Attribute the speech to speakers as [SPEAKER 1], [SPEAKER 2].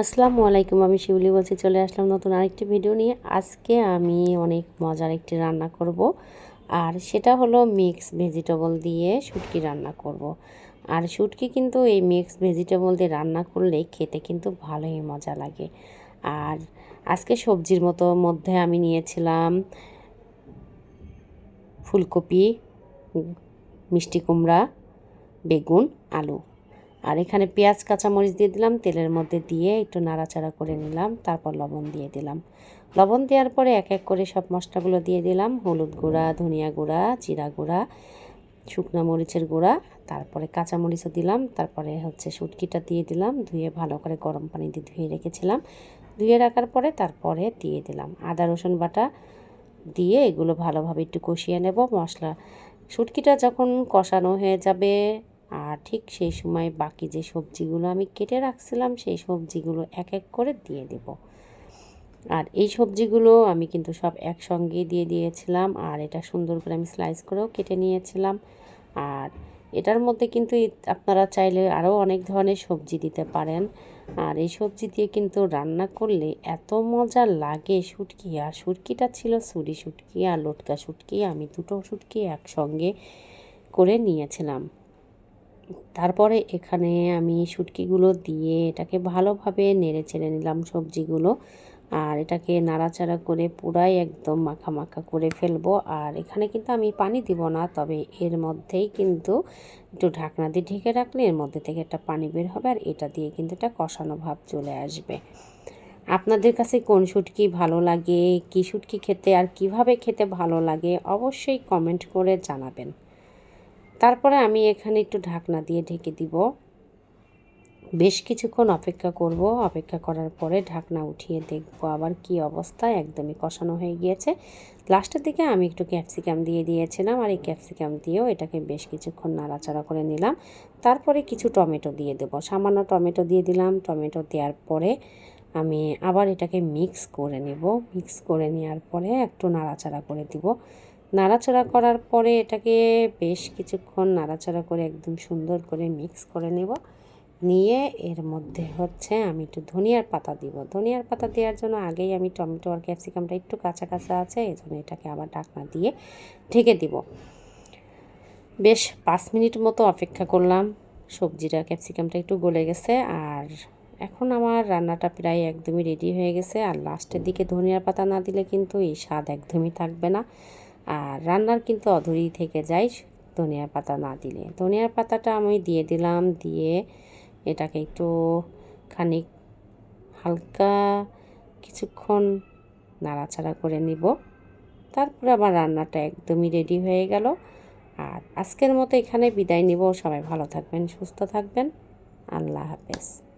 [SPEAKER 1] আসসালামু আলাইকুম, আমি শিউলি বলছি, চলে আসলাম নতুন আরেকটি ভিডিও নিয়ে। আজকে আমি অনেক মজার একটি রান্না করব, আর সেটা হলো মিক্স ভেজিটেবল দিয়ে শুটকি রান্না করব। আর শুটকি কিন্তু এই মিক্স ভেজিটেবল দিয়ে রান্না করলে খেতে কিন্তু ভালোই মজা লাগে। আর আজকে সবজির মতো মধ্যে আমি নিয়েছিলাম ফুলকপি, মিষ্টি কুমড়া, বেগুন, আলু। আর এখানে পেঁয়াজ, কাঁচামরিচ দিয়ে দিলাম, তেলের মধ্যে দিয়ে একটু নাড়াচাড়া করে নিলাম, তারপর লবণ দিয়ে দিলাম। লবণ দেওয়ার পরে এক এক করে সব মশলাগুলো দিয়ে দিলাম, হলুদ গুঁড়া, ধনিয়া গুঁড়া, জিরা গুঁড়া, শুকনো মরিচের গুঁড়া, তারপরে কাঁচামরিচও দিলাম, তারপরে হচ্ছে শুটকিটা দিয়ে দিলাম, ধুয়ে ভালো করে গরম পানি দিয়ে ধুয়ে রেখেছিলাম। ধুয়ে রাখার পরে তারপরে দিয়ে দিলাম আদা, রসুন বাটা দিয়ে এগুলো ভালোভাবে একটু কষিয়ে নেব। মশলা, শুটকিটা যখন কষানো হয়ে যাবে আর ঠিক সেই সময় বাকি যে সবজিগুলো আমি কেটে রাখছিলাম, সেই সবজিগুলো এক এক করে দিয়ে দেব। আর এই সবজিগুলো আমি কিন্তু সব একসঙ্গে দিয়ে দিয়েছিলাম, আর এটা সুন্দর করে আমি স্লাইস করেও কেটে নিয়েছিলাম। আর এটার মধ্যে কিন্তু আপনারা চাইলে আরও অনেক ধরনের সবজি দিতে পারেন। আর এই সবজি দিয়ে কিন্তু রান্না করলে এত মজা লাগে, শুটকি। আর শুটকিটা ছিল সুরি শুটকি আর লটকা শুটকি, আমি দুটো শুটকি একসঙ্গে করে নিয়েছিলাম। তারপরে এখানে আমি শুটকিগুলো দিয়ে এটাকে ভালোভাবে নেড়ে ছেড়ে নিলাম সবজিগুলো। আর এটাকে নাড়াচাড়া করে পুরাই একদম মাখা মাখা করে ফেলব। আর এখানে কিন্তু আমি পানি দিব না, তবে এর মধ্যেই কিন্তু একটু ঢাকনা দিয়ে ঢেকে রাখলে এর মধ্যে থেকে একটা পানি বের হবে আর এটা দিয়ে কিন্তু একটা কষানো ভাব চলে আসবে। আপনাদের কাছে কোন শুটকি ভালো লাগে, কী শুটকি খেতে আর কীভাবে খেতে ভালো লাগে অবশ্যই কমেন্ট করে জানাবেন। তারপরে আমি এখানে একটু ঢাকনা দিয়ে ঢেকে দিব। বেশ কিছুক্ষণ অপেক্ষা করব। অপেক্ষা করার পরে ঢাকনা উঠিয়ে দেখব আবার কি অবস্থা, একদমই কষানো হয়ে গিয়েছে। লাস্টের দিকে আমি একটু ক্যাপসিকাম দিয়ে দিয়েছিলাম আর এই ক্যাপসিকাম দিয়েও এটাকে বেশ কিছুক্ষণ নাড়াচাড়া করে নিলাম। তারপরে কিছু টমেটো দিয়ে দেবো। সামান্য টমেটো দিয়ে দিলাম। টমেটো দেওয়ার পরে আমি আবার এটাকে মিক্স করে নেব। মিক্স করে নেওয়ার পরে একটু নাড়াচাড়া করে দিব। নাড়াচাড়া করার পরে এটাকে বেশ কিছুক্ষণ নাড়াচাড়া করে একদম সুন্দর করে মিক্স করে নেব। নিয়ে এর মধ্যে হচ্ছে আমি একটু ধনিয়ার পাতা দিব। ধনিয়ার পাতা দেওয়ার জন্য আগেই আমি টমেটো আর ক্যাপসিকামটা একটু কাঁচা কাঁচা আছে এই জন্য এটাকে আবার ঢাকনা দিয়ে ঢেকে দিব। বেশ পাঁচ মিনিট মতো অপেক্ষা করলাম। সবজিটা, ক্যাপসিকামটা একটু গলে গেছে আর এখন আমার রান্নাটা প্রায় একদমই রেডি হয়ে গেছে। আর লাস্টের দিকে ধনিয়ার পাতা না দিলে কিন্তু এই স্বাদ একদমই থাকবে না। আর রান্নার কিন্তু অধুরি থেকে যায় ধনিয়ার পাতা না দিলে। ধনিয়ার পাতাটা আমি দিয়ে দিলাম, দিয়ে এটাকে একটু খানিক হালকা কিছুক্ষণ নাড়াচাড়া করে নিব। তারপরে আমার রান্নাটা একদমই রেডি হয়ে গেল। আর আজকের মতো এখানে বিদায় নিব। সবাই ভালো থাকবেন, সুস্থ থাকবেন। আল্লাহ হাফেজ।